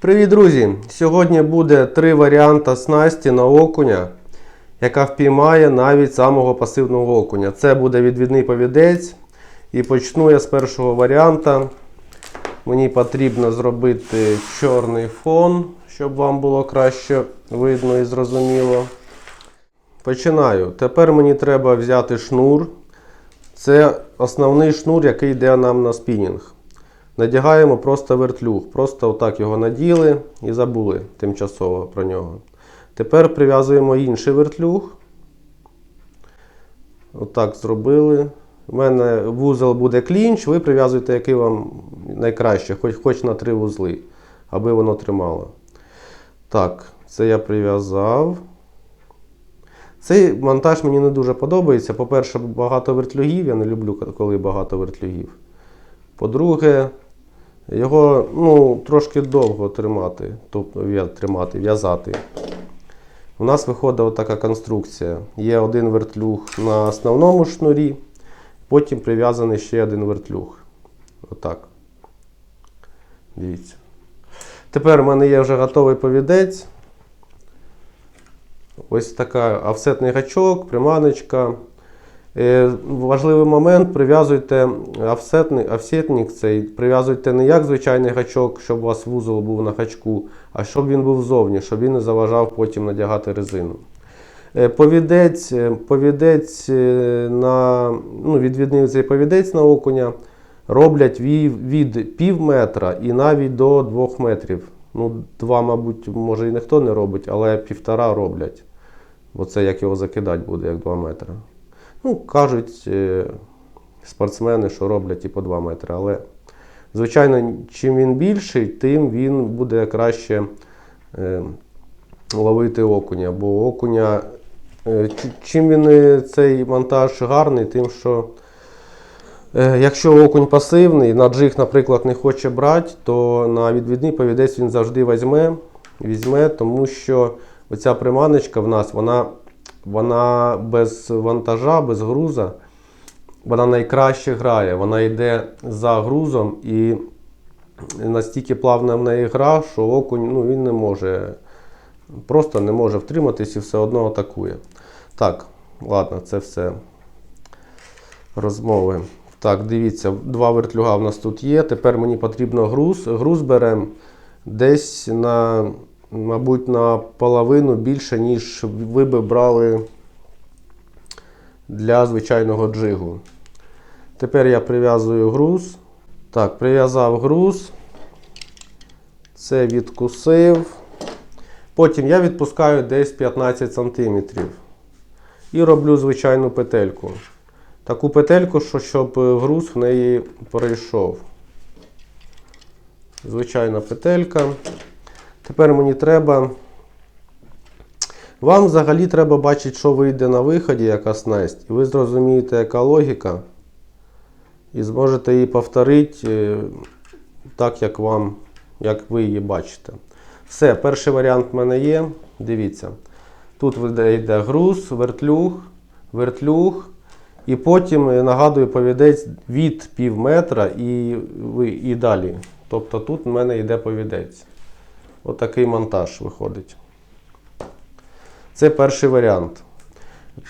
Привіт, друзі! Сьогодні буде три варіанти снасті на окуня, яка впіймає навіть самого пасивного окуня. Це буде відвідний повідець. І почну я з першого варіанта. Мені потрібно зробити чорний фон, щоб вам було краще видно і зрозуміло. Починаю. Тепер мені треба взяти шнур. Це основний шнур, який йде нам на спінінг. Надягаємо просто вертлюг. Просто отак його наділи і забули тимчасово про нього. Тепер прив'язуємо інший вертлюг. Отак зробили. У мене вузол буде клінч, ви прив'язуєте, який вам найкраще, хоч, хоч на три вузли, аби воно тримало. Так, це я прив'язав. Цей монтаж мені не дуже подобається. По-перше, багато вертлюгів. Я не люблю, коли багато вертлюгів. По-друге, його ну, трошки довго тримати, тобто тримати, в'язати. У нас виходить така конструкція. Є один вертлюг на основному шнурі, потім прив'язаний ще один вертлюг. Отак. Дивіться. Тепер у мене є вже готовий повідець. Ось така офсетний гачок, приманочка. Е, Важливий момент, прив'язуйте офсетний, офсетник цей, прив'язуйте не як звичайний гачок, щоб у вас вузол був на гачку, а щоб він був ззовні, щоб він не заважав потім надягати резину. Е, Повідець, е, повідець на, ну, відвідний цей повідець на окуня роблять від, пів метра і навіть до двох метрів. Ну, два, мабуть, може і ніхто не робить, але півтора роблять. Бо це як його закидати буде, як 2 метри. Ну, кажуть е, спортсмени, що роблять і по 2 метри. Але, звичайно, чим він більший, тим він буде краще е, ловити окуня. Бо окуня, е, чим він цей монтаж гарний, тим, що якщо окунь пасивний, на джиг, наприклад, не хоче брати, то на відвідний повідець він завжди візьме, візьме тому що оця приманочка в нас, вона, вона без вантажа, без груза, вона найкраще грає. Вона йде за грузом і настільки плавна в неї гра, що окунь ну, він не може, просто не може втриматись і все одно атакує. Так, ладно, це все розмови. Так, дивіться, два вертлюга в нас тут є. Тепер мені потрібно груз. Груз беремо десь на, мабуть, на половину більше, ніж ви би брали для звичайного джигу. Тепер я прив'язую груз. Так, прив'язав груз. Це відкусив. Потім я відпускаю десь 15 см. І роблю звичайну петельку. Таку петельку, що щоб е, груз в неї перейшов. Звичайна петелька. Тепер мені треба. Вам взагалі треба бачити, що вийде на виході, яка снасть. І ви зрозумієте, яка логіка. І зможете її повторити е, так, як вам, як ви її бачите. Все, перший варіант в мене є. Дивіться. Тут йде- груз, вертлюг, вертлюг. І потім нагадую повідець від пів метра і, і далі. Тобто тут в мене йде повідець. Отакий монтаж виходить. Це перший варіант.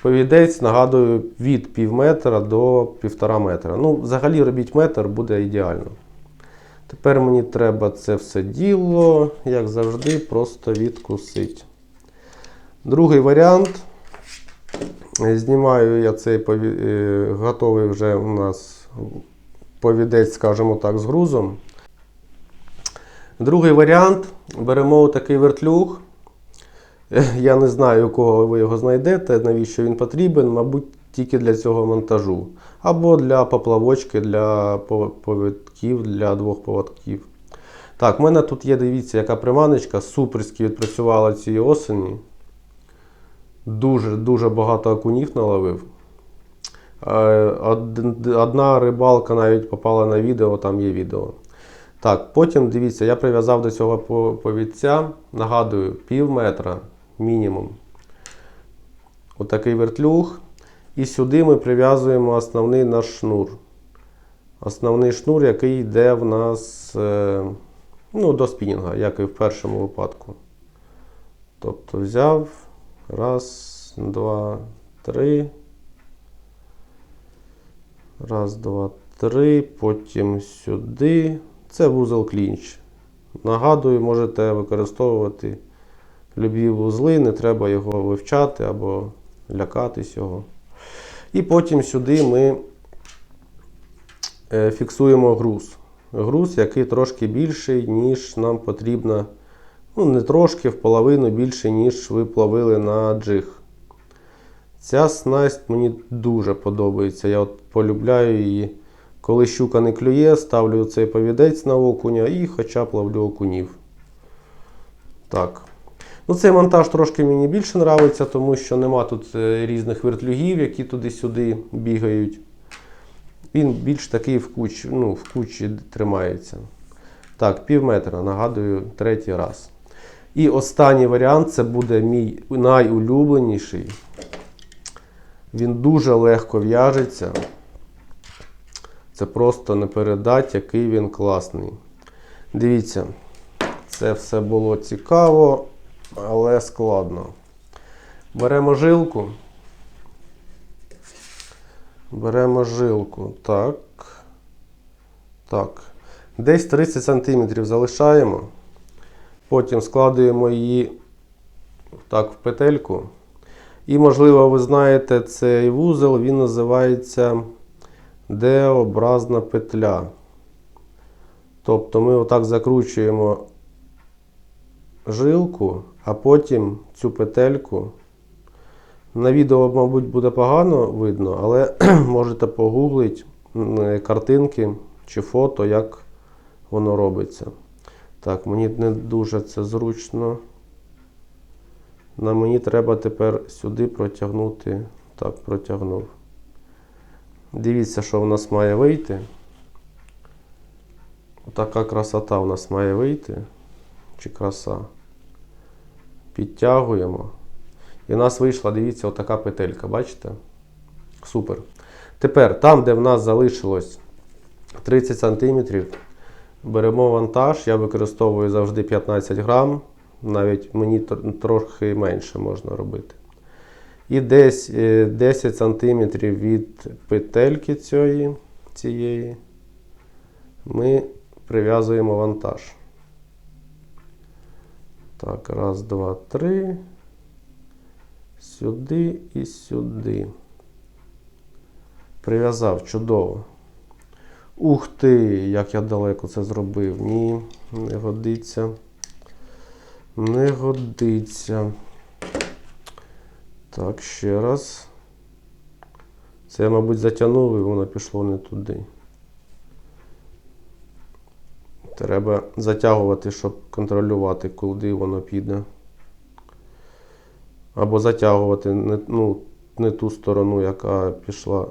Повідець, нагадую, від пів метра до півтора метра. Ну, взагалі робіть метр, буде ідеально. Тепер мені треба це все діло, як завжди, просто відкусити. Другий варіант. Знімаю я цей е, готовий вже у нас повідець, скажімо так, з грузом. Другий варіант. Беремо такий вертлюг. Я не знаю, у кого ви його знайдете, навіщо він потрібен, мабуть, тільки для цього монтажу. Або для поплавочки, для повідків, для двох поводків. Так, в мене тут є, дивіться, яка приманочка, суперськи відпрацювала цієї осені. Дуже дуже багато окунів наловив. Е, Одна рибалка навіть попала на відео, там є відео. Так, потім дивіться, я прив'язав до цього по- повідця, нагадую, пів метра мінімум. Отакий вертлюг. І сюди ми прив'язуємо основний наш шнур. Основний шнур, який йде в нас е, Ну, до спінінга, як і в першому випадку. Тобто взяв. Раз, два, три. Раз, два, три. Потім сюди. Це вузол клінч. Нагадую, можете використовувати любі вузли, не треба його вивчати або лякатись його. І потім сюди ми е, фіксуємо груз. Груз, який трошки більший, ніж нам потрібно. Ну, не трошки, в половину більше, ніж ви плавили на джиг. Ця снасть мені дуже подобається. Я от полюбляю її. Коли щука не клює, ставлю цей повідець на окуня і хоча б ловлю окунів. Так. Ну, цей монтаж трошки мені більше подобається, тому що нема тут е, різних вертлюгів, які туди-сюди бігають. Він більш такий в кучі, ну, в кучі тримається. Так, пів метра, нагадую, третій раз. І останній варіант це буде мій найулюбленіший. Він дуже легко в'яжеться. Це просто не передать, який він класний. Дивіться, це все було цікаво, але складно. Беремо жилку. Беремо жилку. Так. Так. Десь 30 см залишаємо. Потім складуємо її так в петельку. І, можливо, ви знаєте цей вузол, він називається Д-образна петля. Тобто ми отак закручуємо жилку, а потім цю петельку. На відео, мабуть, буде погано видно, але можете погуглити картинки чи фото, як воно робиться. Так, мені не дуже це зручно. На мені треба тепер сюди протягнути. Так, протягнув. Дивіться, що в нас має вийти. Така красота у нас має вийти. Чи краса. Підтягуємо. І в нас вийшла, дивіться, отака петелька, бачите? Супер. Тепер там, де в нас залишилось 30 см, беремо вантаж. Я використовую завжди 15 грам. Навіть мені трохи менше можна робити. І десь е, 10 см від петельки цієї, цієї ми прив'язуємо вантаж. Так, раз, два, три. Сюди і сюди. Прив'язав чудово. Ух ти, як я далеко це зробив. Ні, не годиться. Не годиться. Так, ще раз. Це я, мабуть, затягнув і воно пішло не туди. Треба затягувати, щоб контролювати, куди воно піде. Або затягувати не, ну, не ту сторону, яка пішла.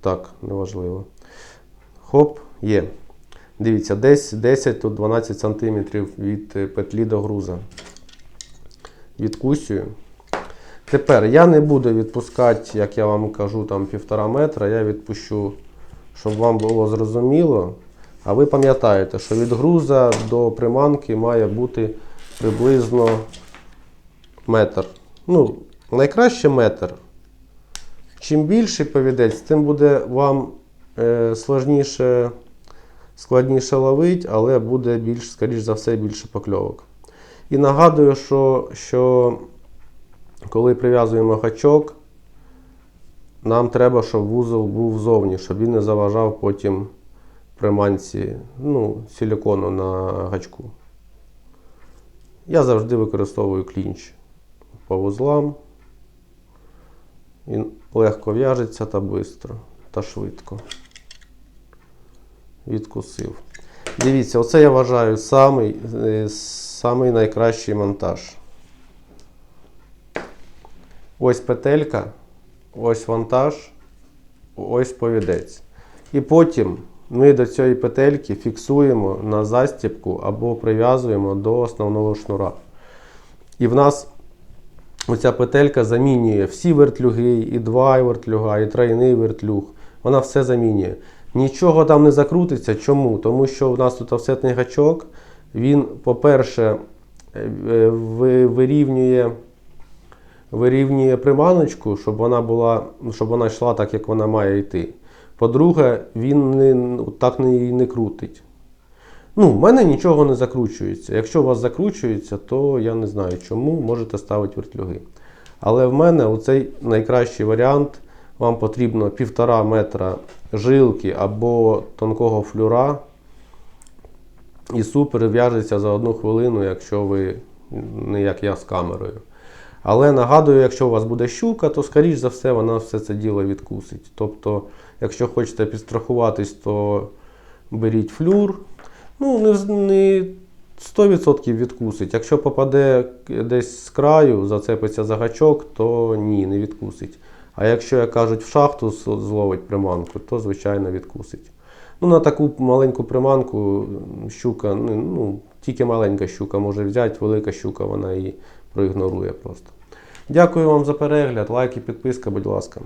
Так, неважливо. Хоп, є. Дивіться, десь 10-12 см від е, петлі до груза. Відкусюю. Тепер я не буду відпускати, як я вам кажу, там півтора метра. Я відпущу, щоб вам було зрозуміло. А ви пам'ятаєте, що від груза до приманки має бути приблизно метр. Ну, найкраще метр. Чим більший повідець, тим буде вам е, сложніше, складніше ловити, але буде більш, скоріш за все, більше покльовок. І нагадую, що, що коли прив'язуємо гачок, нам треба, щоб вузол був зовні, щоб він не заважав потім приманці ну, силікону на гачку. Я завжди використовую клінч по вузлам. Він легко в'яжеться та швидко та швидко. Відкусив. Дивіться, оце я вважаю самий, е, самий найкращий монтаж. Ось петелька, ось вантаж, ось повідець. І потім ми до цієї петельки фіксуємо на застібку або прив'язуємо до основного шнура. І в нас оця петелька замінює всі вертлюги, і два вертлюга, і тройний вертлюг. Вона все замінює. Нічого там не закрутиться. Чому? Тому що в нас тут офсетний гачок, Він, по-перше, е, ви- вирівнює, вирівнює приманочку, щоб вона була, щоб вона йшла так, як вона має йти. По-друге, він не, так не, не крутить. Ну, в мене нічого не закручується. Якщо у вас закручується, то я не знаю чому, можете ставити вертлюги. Але в мене оцей найкращий варіант. Вам потрібно півтора метра жилки або тонкого флюра. І супер в'яжеться за одну хвилину, якщо ви не як я з камерою. Але нагадую, якщо у вас буде щука, то скоріш за все вона все це діло відкусить. Тобто, якщо хочете підстрахуватись, то беріть флюр. Ну, не, 100% відкусить. Якщо попаде десь з краю, зацепиться за гачок, то ні, не відкусить. А якщо, як кажуть, в шахту зловить приманку, то звичайно відкусить. Ну, на таку маленьку приманку щука, ну, тільки маленька щука може взяти, велика щука вона її проігнорує просто. Дякую вам за перегляд, лайк і підписка, будь ласка.